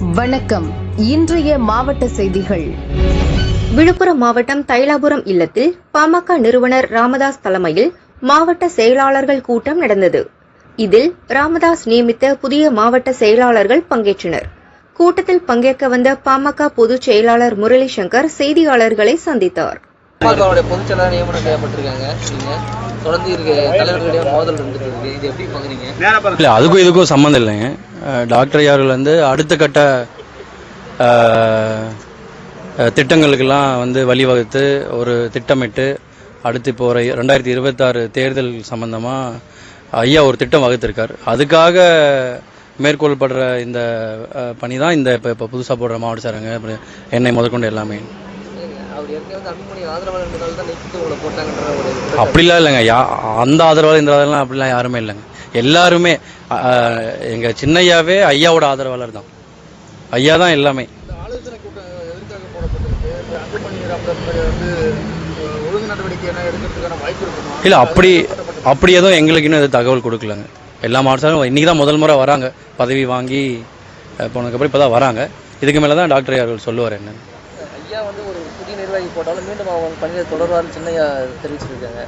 வணக்கம். இன்றைய மாவட்ட செய்திகள். விழுப்புரம் மாவட்டம் தைலாபுரம் இல்லத்தில் பாமக நிறுவனர் ராமதாஸ் தலைமையில் மாவட்ட செயலாளர்கள் கூட்டம் நடந்தது. இதில் ராமதாஸ் நியமித்த புதிய மாவட்ட செயலாளர்கள் பங்கேற்றனர். கூட்டத்தில் பங்கேற்க வந்த பாமக பொதுச் செயலாளர் முரளி சங்கர் செய்தியாளர்களை சந்தித்தார். பாமகவுடைய பொதுச் செயலாளர் நியமனம் செய்யப்பட்டிருக்காங்க. நீங்க தொடர்ந்து இருக்க தலைவர்களிடையே மோதல் இருந்துட்டு இருக்கு. இது எப்படி பாக்குறீங்க? இல்லை அதுக்கும் இதுக்கும் சம்மந்தம் இல்லைங்க. டாக்டர் அவர்கள் வந்து அடுத்த கட்ட திட்டங்களுக்கெல்லாம் வந்து வழிவகுத்து ஒரு திட்டமிட்டு அடுத்து இப்போ ஒரு ரெண்டாயிரத்தி இருபத்தாறு தேர்தல் சம்பந்தமாக ஐயா ஒரு திட்டம் வகுத்திருக்கார். அதுக்காக மேற்கொள்ளப்படுற இந்த பணி தான் இந்த இப்போ இப்போ புதுசாக போடுற மாவட்ட சாரங்க அப்புறம் எண்ணெய் முதற்கொண்டு எல்லாமே. அப்படிலாம் இல்லைங்க. யா அந்த ஆதரவாளர் இந்த ஆதரவாளர் அப்படிலாம் யாருமே இல்லைங்க. எல்லாருமே அஹ், எங்க சின்னையாவே ஐயாவோட ஆதரவாளர் தான். ஐயா தான் எல்லாமே. இல்ல அப்படி அப்படி எதுவும் எங்களுக்கு இன்னும் எதுவும் தகவல் கொடுக்கலங்க. எல்லா மாவட்டத்தாரும் இன்னைக்கு தான் முதல் முறை வராங்க. பதவி வாங்கி போனதுக்கப்புறம் இப்போ தான் வராங்க. இதுக்கு மேலே தான் டாக்டர் அவர்கள் சொல்லுவார் என்னன்னு. ஐயா வந்து ஒரு நிர்வாகி போட்டாலும் மீண்டும் அவங்க பணியை தொடர்வார்னு சின்னையா தெரிவிச்சிருக்காங்க.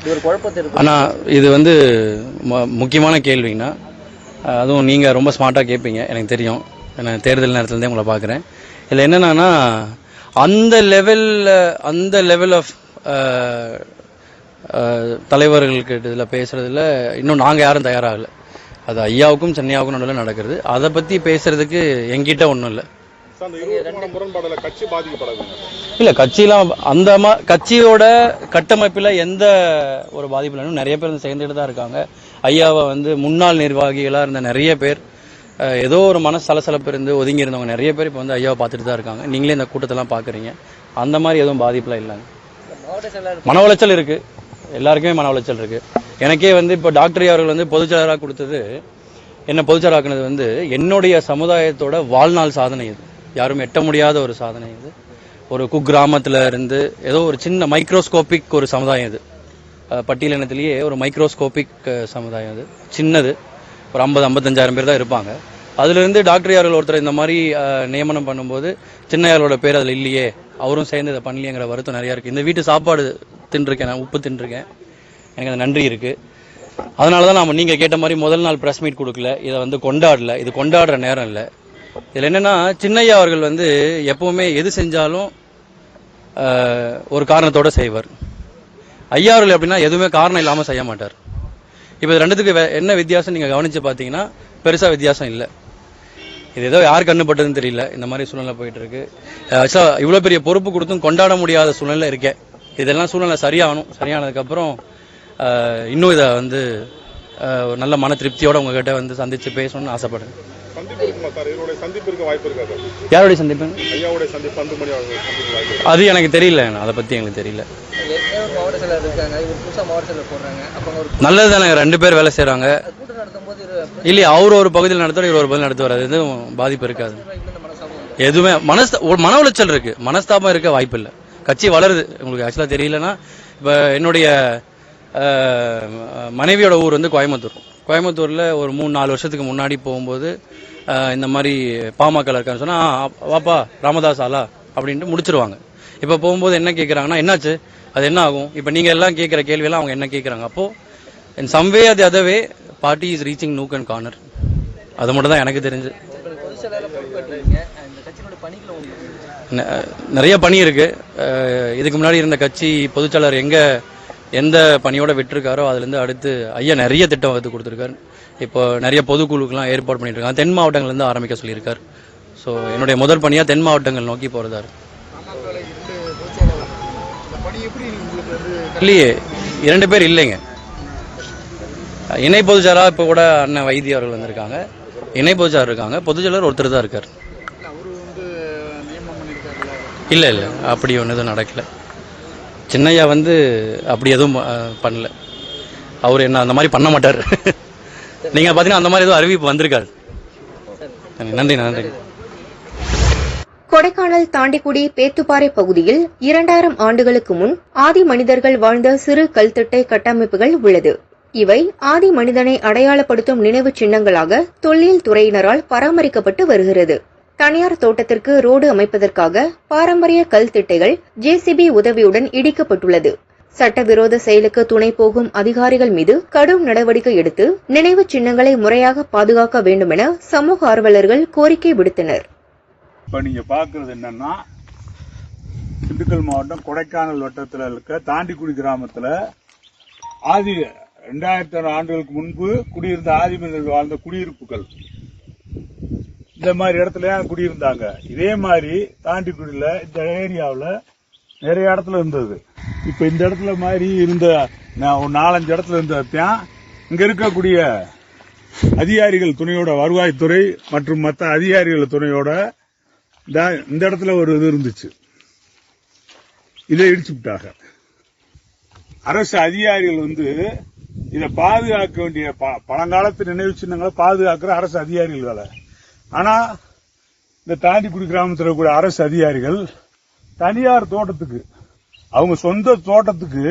இது ஒரு குழப்பத்தை இருக்கு இது வந்து முக்கியமான கேள்விங்கன்னா அதுவும் நீங்கள் ரொம்ப ஸ்மார்ட்டாக கேட்பீங்க எனக்கு தெரியும். நான் தேர்தல் நேரத்துலேருந்தே உங்களை பார்க்குறேன் இதில் என்னென்னா அந்த லெவலில் அந்த லெவல் ஆஃப் தலைவர்களுக்கு இதில் பேசுகிறதுல இன்னும் நாங்கள் யாரும் தயாராகலை அது ஐயாவுக்கும் சென்னையாவுக்கும் நடுவில் நடக்கிறது. அதை பற்றி பேசுகிறதுக்கு எங்கிட்ட ஒன்றும் இல்லை. இல்ல கட்சியெல்லாம் அந்த கட்சியோட கட்டமைப்புல எந்த ஒரு பாதிப்பு இல்லைன்னு நிறைய பேர் வந்து சேர்ந்துட்டு தான் இருக்காங்க. ஐயாவை வந்து முன்னாள் நிர்வாகிகளா இருந்த நிறைய பேர் ஏதோ ஒரு மன சலசலப்பு இருந்து ஒதுங்கி இருந்தவங்க நிறைய பேர் இப்போ வந்து ஐயாவை பார்த்துட்டு தான் இருக்காங்க. நீங்களே இந்த கூட்டத்தெல்லாம் பாக்குறீங்க. அந்த மாதிரி எதுவும் பாதிப்புலாம் இல்லைங்க. மன உளைச்சல் இருக்கு. எல்லாருக்குமே மன உளைச்சல் இருக்கு. எனக்கே வந்து இப்போ டாக்டர் அவர்கள் வந்து பொதுச்செயலாளராக கொடுத்தது என்ன பொதுச்செயலாக்குனது வந்து என்னுடைய சமுதாயத்தோட வாழ்நாள் சாதனை இது. யாரும் எட்ட முடியாத ஒரு சாதனை இது. ஒரு குக்கிராமத்தில் இருந்து ஏதோ ஒரு சின்ன மைக்ரோஸ்கோபிக் ஒரு சமுதாயம் இது. பட்டியலினத்திலேயே ஒரு மைக்ரோஸ்கோபிக் சமுதாயம் அது சின்னது. ஒரு ஐம்பது ஐம்பத்தஞ்சாயிரம் பேர் தான் இருப்பாங்க. அதுலேருந்து டாக்டர் யார்கள் ஒருத்தர் இந்த மாதிரி நியமனம் பண்ணும்போது சின்னையாரோட பேர் அதில் இல்லையே. அவரும் சேர்ந்து இதை பண்ணலையேங்கிற வருத்தம் நிறையா இருக்குது இந்த வீட்டு சாப்பாடு தின்றுருக்கேன் நான் உப்பு தின்றுருக்கேன். எனக்கு அந்த நன்றி இருக்குது அதனால தான் நம்ம நீங்கள் கேட்ட மாதிரி முதல் நாள் ப்ரெஸ் மீட் கொடுக்கல. இதை வந்து கொண்டாடல. இது கொண்டாடுற நேரம் இல்லை. இதுல என்னன்னா சின்னையா அவர்கள் வந்து எப்பவுமே எது செஞ்சாலும் ஆஹ், ஒரு காரணத்தோட செய்வார். ஐயா அவர்கள் அப்படின்னா எதுவுமே காரணம் இல்லாம செய்ய மாட்டார். இப்போ இது ரெண்டுத்துக்கு என்ன வித்தியாசம் நீங்க கவனிச்சு பார்த்தீங்கன்னா பெருசா வித்தியாசம் இல்லை. இது ஏதோ யார் கண்ணுப்பட்டதுன்னு தெரியல. இந்த மாதிரி சூழ்நிலை போயிட்டு இருக்கு. ஆக்சுவலா இவ்வளவு பெரிய பொறுப்பு கொடுத்தும் கொண்டாட முடியாத சூழ்நிலை இருக்கேன் இதெல்லாம் சூழ்நிலை சரியாகணும். சரியானதுக்கு அப்புறம் இன்னும் இதை வந்து நல்ல மன திருப்தியோட உங்ககிட்ட வந்து சந்திச்சு பேசணும்னு ஆசைப்படுறேன். சந்திப்பு இருக்குமா சார் இவருடைய சந்திப்பு இருக்க வாய்ப்பு இருக்கா சார்? யாருடைய சந்திப்பு? அது எனக்கு தெரியல அதை பத்தி எனக்கு தெரியல. நல்லது தானே ரெண்டு பேர் வேலை இரு- இல்லையா அவர் ஒரு பகுதியில் நடத்துவார் இவர் ஒரு பகுதியில் நடத்துவார் அது எதுவும் பாதிப்பு இருக்காது. எதுவுமே மனஸ்த ஒரு மன உளைச்சல் இருக்கு மனஸ்தாபம் இருக்க வாய்ப்பு இல்லை. கட்சி வளருது உங்களுக்கு ஆக்சுவலாக தெரியலன்னா இப்போ என்னுடைய மனைவியோட ஊர் வந்து கோயம்புத்தூர். கோயம்புத்தூரில் ஒரு மூணு நாலு வருஷத்துக்கு முன்னாடி போகும்போது இந்த மாதிரி பாமக இருக்கான்னு சொன்னால் வாப்பா ராமதாஸ் ஆலா அப்படின்ட்டு முடிச்சிருவாங்க. இப்போ போகும்போது என்ன கேட்குறாங்கன்னா என்னாச்சு? அது என்ன ஆகும்? இப்போ நீங்கள் எல்லாம் கேட்குற கேள்வியெல்லாம் அவங்க என்ன கேட்குறாங்க அப்போது இன் சம்வே அது அதவே party is reaching nook and corner அது மட்டும் தான் எனக்கு தெரிஞ்சு. நிறைய பணி இருக்குது இதுக்கு முன்னாடி இருந்த கட்சி பொதுச்செயலாளர் எங்கே எந்த பணியோட விட்டிருக்காரோ அதுல இருந்து அடுத்து ஐயா நிறைய திட்டம் வகுத்து கொடுத்துருக்காரு. இப்போ நிறைய பொதுக்குழுக்கெல்லாம் ஏற்பாடு பண்ணிட்டு இருக்காங்க தென் மாவட்டங்கள்ல இருந்து ஆரம்பிக்க சொல்லியிருக்காரு. ஸோ என்னுடைய முதல் பணியா தென் மாவட்டங்கள் நோக்கி வந்து இல்லையே இரண்டு பேர் இல்லைங்க. இணை பொதுச்செயலாளர் இப்போ கூட அண்ணன் வைத்திய அவர்கள் வந்திருக்காங்க. இணை பொதுச்செயலாளர் இருக்காங்க. பொதுச்செயலாளர் ஒருத்தர் தான் இருக்கார். இல்ல, வந்து இல்ல அப்படி ஒன்றும் எதுவும் நடக்கல. சின்னையா வந்து அப்படி எதுவும் பண்ணல. அவர் என்ன அந்த மாதிரி பண்ண மாட்டார். நீங்க பாத்தீங்கன்னா அந்த மாதிரி எதுவும் அறிவிப்பு வந்திருக்காரு நன்றி நன்றி. கொடைக்கானல் தாண்டிக்குடி பேத்துப்பாறை பகுதியில் இரண்டாயிரம் ஆண்டுகளுக்கு முன் ஆதி மனிதர்கள் வாழ்ந்த சிறு கல்திட்டை கட்டமைப்புகள் உள்ளது. இவை ஆதி மனிதனை அடையாளப்படுத்தும் நினைவுச் சின்னங்களாக தொல்லியல் துறையினரால் பராமரிக்கப்பட்டு வருகிறது. தனியார் தோட்டத்திற்கு ரோடு அமைப்பதற்காக பாரம்பரிய கல் திட்டைகள் ஜேசிபி உதவியுடன் இடிக்கப்பட்டுள்ளது. சட்டவிரோத செயலுக்கு துணை போகும் அதிகாரிகள் மீது கடும் நடவடிக்கை எடுத்து நினைவுச் சின்னங்களை முறையாக பாதுகாக்க வேண்டுமென சமூக ஆர்வலர்கள் கோரிக்கை விடுத்தனர். நீங்க பாக்குறது என்னன்னா திண்டுக்கல் மாவட்டம் கொடைக்கானல் வட்டத்தில் இருக்க தாண்டிக்குடி கிராமத்துல ஆதி ரெண்டாயிரத்தி ஆறு ஆண்டுகளுக்கு முன்பு குடியிருந்த ஆதிமனிதர்கள் வாழ்ந்த குடியிருப்புகள். இந்த மாதிரி இடத்துல குடியிருந்தாங்க. இதே மாதிரி தாண்டிக்குடியில இந்த ஏரியாவில் நிறைய இடத்துல இருந்தது. இப்ப இந்த இடத்துல மாதிரி இருந்த நான் ஒரு நாலஞ்சு இடத்துல இருந்ததான் இங்க இருக்கக்கூடிய அதிகாரிகள் துணையோட வருவாய்த்துறை மற்றும் மற்ற அதிகாரிகள் துணையோட இந்த- இந்த இடத்துல ஒரு இது இருந்துச்சு. இதை இடிச்சு விட்டாங்க அரசு அதிகாரிகள் வந்து இதை பாதுகாக்க வேண்டிய ப- பழங்காலத்து நினைவு சின்னங்களை பாதுகாக்கிற அரசு அதிகாரிகள் வேலை. ஆனா இந்த தாண்டிக்குடி கிராமத்தில் இருக்கக்கூடிய அரசு அதிகாரிகள் தனியார் தோட்டத்துக்கு அவங்க சொந்த தோட்டத்துக்கு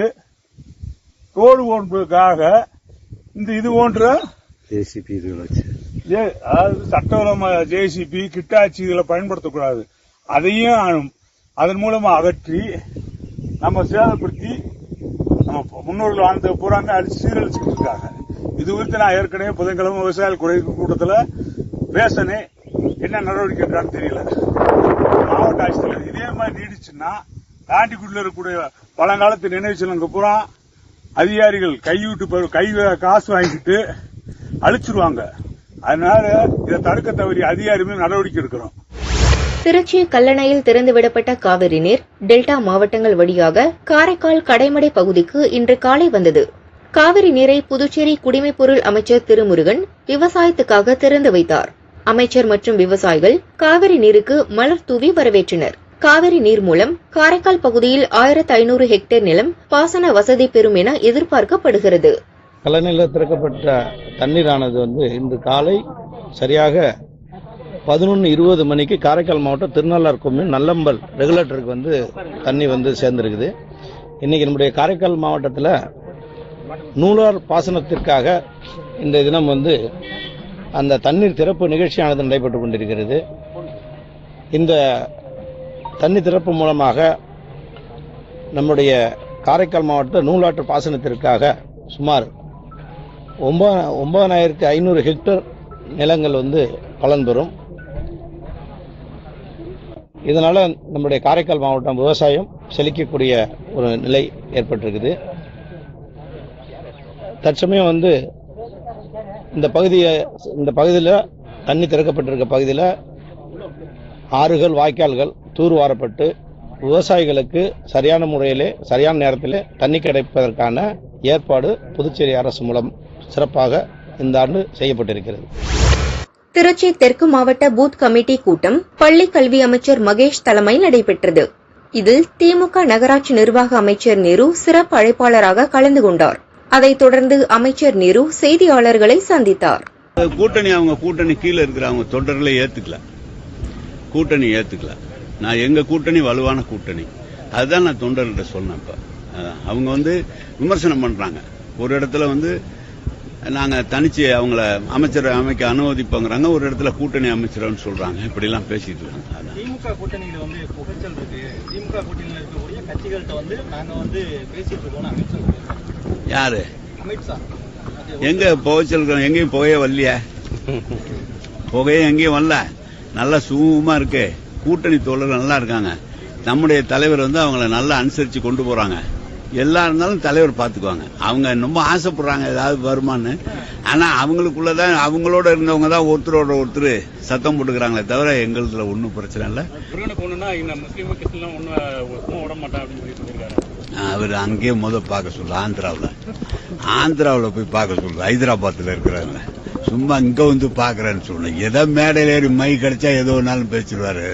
ரோடு போன்றதுக்காக இந்த இது போன்ற ஏ, அதாவது சட்டவிரோத ஜேசிபி கிட்டாச்சி இதுல பயன்படுத்தக்கூடாது. அதையும் அதன் மூலமா அகற்றி நம்ம சேதப்படுத்தி நம்ம முன்னோர்கள் வாழ்ந்த பூராங்க அடிச்சு சீரழிச்சுட்டு இருக்காங்க. இது குறித்து நான் ஏற்கனவே புதன்கிழமை விவசாயிகள் குறை கூட்டத்தில் பேசினேன் என்ன நடவடிக்கை எடுக்கிறான்னு தெரியல. மாவட்ட ஆட்சித்தலைவர் இதே மாதிரி நீடிச்சுன்னா தாண்டிக்குடியில் இருக்கக்கூடிய பழங்காலத்து நினைவு சின்னங்க பூரா அதிகாரிகள் கைவிட்டு கை காசு வாங்கிட்டு அழிச்சிருவாங்க. அதனால இதை தடுக்க தவறி அதிகாரி நடவடிக்கை எடுக்கிறோம் திருச்சி கல்லணையில் திறந்துவிடப்பட்ட காவிரி நீர் டெல்டா மாவட்டங்கள் வழியாக காரைக்கால் கடைமடை பகுதிக்கு இன்று காலை வந்தது. காவிரி நீரை புதுச்சேரி குடிமைப்பொருள் அமைச்சர் திருமுருகன் விவசாயத்துக்காக திறந்து வைத்தார். அமைச்சர் மற்றும் விவசாயிகள் காவிரி நீருக்கு மலர் தூவி வரவேற்றனர். காவிரி நீர் மூலம் காரைக்கால் பகுதியில் ஆயிரத்து ஐநூறு ஹெக்டேர் நிலம் பாசன வசதி பெறும் என எதிர்பார்க்கப்படுகிறது. கலநில திறக்கப்பட்ட தண்ணீரானது வந்து இன்று காலை சரியாக பதினொன்று இருபது மணிக்கு காரைக்கால் மாவட்டம் திருநள்ளார் கொம்யூன் நல்லம்பல் ரெகுலேட்டருக்கு வந்து தண்ணி வந்து சேர்ந்துருக்குது. இன்னைக்கு நம்முடைய காரைக்கால் மாவட்டத்தில் நூலார் பாசனத்திற்காக இந்த தினம் வந்து அந்த தண்ணீர் திறப்பு நிகழ்ச்சியானது நடைபெற்றுக் கொண்டிருக்கிறது. இந்த தண்ணீர் திறப்பு மூலமாக நம்முடைய காரைக்கால் மாவட்ட நூலாற்று பாசனத்திற்காக சுமார் ஒன்பது ஒன்பதனாயிரத்தி ஐநூறு ஹெக்டர் நிலங்கள் வந்து பலன் பெறும். இதனால் நம்முடைய காரைக்கால் மாவட்டம் விவசாயம் செழிக்கக்கூடிய ஒரு நிலை ஏற்பட்டிருக்குது. தற்சமயம் வந்து இந்த பகுதியை இந்த பகுதியில் தண்ணி திறக்கப்பட்டிருக்க பகுதியில் ஆறுகள் வாய்க்கால்கள் தூர்வாரப்பட்டு விவசாயிகளுக்கு சரியான முறையிலே சரியான நேரத்தில் தண்ணி கிடைப்பதற்கான ஏற்பாடு புதுச்சேரி அரசு மூலம் சிறப்பாக இந்த ஆண்டு செய்யப்பட்டிருக்கிறது. திருச்சி தெற்கு மாவட்ட பூத் கமிட்டி கூட்டம் பள்ளி கல்வி அமைச்சர் மகேஷ் தலைமையில் நடைபெற்றது. இதில் திமுக நகராட்சி நிர்வாக அமைச்சர் நேரு சிறப்பு அழைப்பாளராக கலந்து கொண்டார். அதைத் தொடர்ந்து அமைச்சர் நேரு செய்தியாளர்களை சந்தித்தார். கூட்டணி அவங்க கூட்டணி கீழே இருக்கிற அவங்க தொண்டர்களை ஏத்துக்கல. கூட்டணி ஏத்துக்கல. நான் எங்க கூட்டணி? வலுவான கூட்டணி. அதுதான் நான் தொண்டர்கிட்ட சொன்னேன் இப்ப. அவங்க வந்து விமர்சனம் பண்றாங்க. ஒரு இடத்துல வந்து நாங்க தனிச்சு அவங்கள அமைச்சர் அமைக்க அனுமதிப்போங்கிறாங்க. ஒரு இடத்துல கூட்டணி அமைச்சர்னு சொல்றாங்க. இப்படி எல்லாம் பேசிட்டு இருக்காங்க. திமுக கூட்டணியில வந்து புகைச்சல் இருக்கு. திமுக கூட்டணியில இருக்கக்கூடிய கட்சிகள்கிட்ட வந்து நாங்க வந்து பேசிட்டு இருக்கோம்னு அமித்ஷா சொல்லியிருக்காரு. யாரு? எங்க புகைச்சல் எங்கேயும் புகையே வரலையே? புகையே எங்கேயும் வரல. நல்லா சுகமா இருக்கு. கூட்டணி தோழர்கள் நல்லா இருக்காங்க. நம்முடைய தலைவர் வந்து அவங்கள நல்லா அனுசரிச்சு கொண்டு போறாங்க. எல்லா இருந்தாலும் தலைவர் பாத்துக்குவாங்க. அவங்க ரொம்ப ஆசைப்படுறாங்க ஏதாவது வருமான்னு. ஆனா அவங்களுக்குள்ளதான் அவங்களோட இருந்தவங்க தான் ஒருத்தரோட ஒருத்தர் சத்தம் போட்டுக்கிறாங்களே தவிர எங்களுதுல ஒன்றும் பிரச்சனை இல்லை. முஸ்லீம் ஒன்றும் விட மாட்டேன் அப்படின்னு சொல்லி சொல்லியிருக்காரு. அவர் அங்கேயே முத பார்க்க சொல்லு ஆந்திராவில். ஆந்திராவில் போய் பார்க்க சொல்லு ஹைதராபாத்தில் இருக்கிறாங்க சும்மா இங்க வந்து பாக்குறேன்னு சொன்னேன் ஏதோ மேடையில் ஏறி மை கிடைச்சா ஏதோ ஒன்னாலும் பேசிடுவாரு.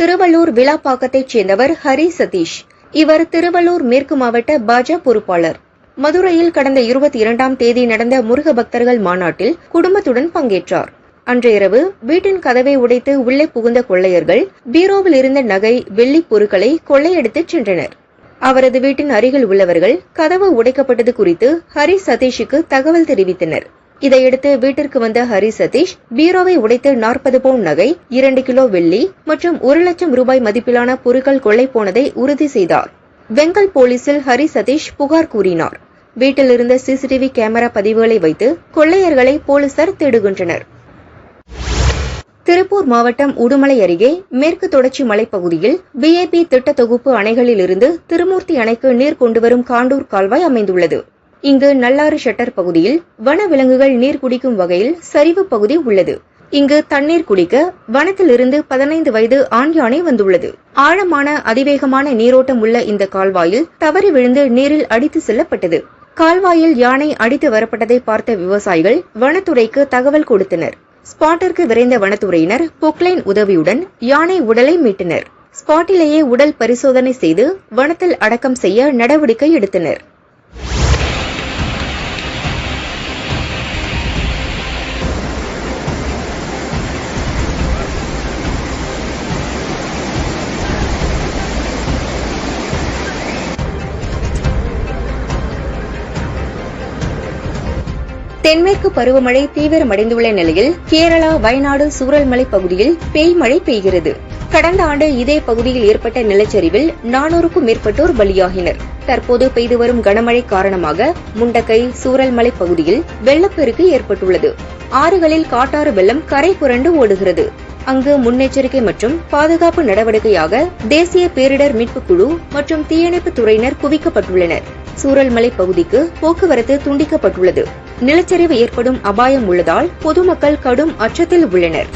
திருவள்ளூர் விழாப்பாக்கத்தைச் சேர்ந்தவர் ஹரி சதீஷ். இவர் திருவள்ளூர் மேற்கு மாவட்ட பாஜ பொறுப்பாளர். மதுரையில் கடந்த இருபத்தி இரண்டாம் தேதி நடந்த முருக பக்தர்கள் மாநாட்டில் குடும்பத்துடன் பங்கேற்றார். அன்று இரவு வீட்டின் கதவை உடைத்து உள்ளே புகுந்த கொள்ளையர்கள் பீரோவில் இருந்த நகை வெள்ளி பொருட்களை கொள்ளையடித்துச் சென்றனர். அவரது வீட்டின் அருகில் உள்ளவர்கள் கதவு உடைக்கப்பட்டது குறித்து ஹரி சதீஷுக்கு தகவல் தெரிவித்தனர். இதையடுத்து வீட்டிற்கு வந்த ஹரி சதீஷ் பீரோவை உடைத்து நாற்பது பவுண்ட் நகை இரண்டு கிலோ வெள்ளி மற்றும் ஒரு லட்சம் ரூபாய் மதிப்பிலான பொருட்கள் கொள்ளை போனதை உறுதி செய்தார். வெங்கல் போலீசில் ஹரி சதீஷ் புகார் கூறினார். வீட்டில் இருந்த சிசிடிவி கேமரா பதிவுகளை வைத்து கொள்ளையர்களை போலீசார் தேடுகின்றனர். திருப்பூர் மாவட்டம் உடுமலை அருகே மேற்கு தொடர்ச்சி மலைப்பகுதியில் பிஏபி திட்ட தொகுப்பு அணைகளிலிருந்து திருமூர்த்தி அணைக்கு நீர் கொண்டுவரும் காண்டூர் கால்வாய் அமைந்துள்ளது. இங்கு நல்லாறு ஷட்டர் பகுதியில் வனவிலங்குகள் நீர் குடிக்கும் வகையில் சரிவு பகுதி உள்ளது. இங்கு தண்ணீர் குடிக்க வனத்திலிருந்து பதினைந்து வயது ஆண் யானை வந்துள்ளது. ஆழமான அதிவேகமான நீரோட்டம் உள்ள இந்த கால்வாயில் தவறி விழுந்து நீரில் அடித்து செல்லப்பட்டது. கால்வாயில் யானை அடித்து வரப்பட்டதை பார்த்த விவசாயிகள் வனத்துறைக்கு தகவல் கொடுத்தனர். ஸ்பாட்டிற்கு விரைந்த வனத்துறையினர் பொக்லைன் உதவியுடன் யானை உடலை மீட்டனர். ஸ்பாட்டிலேயே உடல் பரிசோதனை செய்து வனத்தில் அடக்கம் செய்ய நடவடிக்கை எடுத்தனர். தென்மேற்கு பருவமழை தீவிரமடைந்துள்ள நிலையில் கேரளா வயநாடு சூரல்மலை பகுதியில் பேய் மழை பெய்கிறது. கடந்த ஆண்டு இதே பகுதியில் ஏற்பட்ட நிலச்சரிவில் நானூறுக்கும் மேற்பட்டோர் பலியாகினர். தற்போது பெய்து வரும் கனமழை காரணமாக முண்டக்கை சூரல்மலை பகுதியில் வெள்ளப்பெருக்கு ஏற்பட்டுள்ளது. ஆறுகளில் காட்டாறு வெள்ளம் கரை புரண்டு ஓடுகிறது. அங்கு முன்னெச்சரிக்கை மற்றும் பாதுகாப்பு நடவடிக்கையாக தேசிய பேரிடர் மீட்புக் குழு மற்றும் தீயணைப்பு துறையினர் குவிக்கப்பட்டுள்ளனர். சூரல்மலை பகுதிக்கு போக்குவரத்து துண்டிக்கப்பட்டுள்ளது. நிலச்சரிவு ஏற்படும் அபாயம் உள்ளதால் பொதுமக்கள் கடும் அச்சத்தில் உள்ளனர்.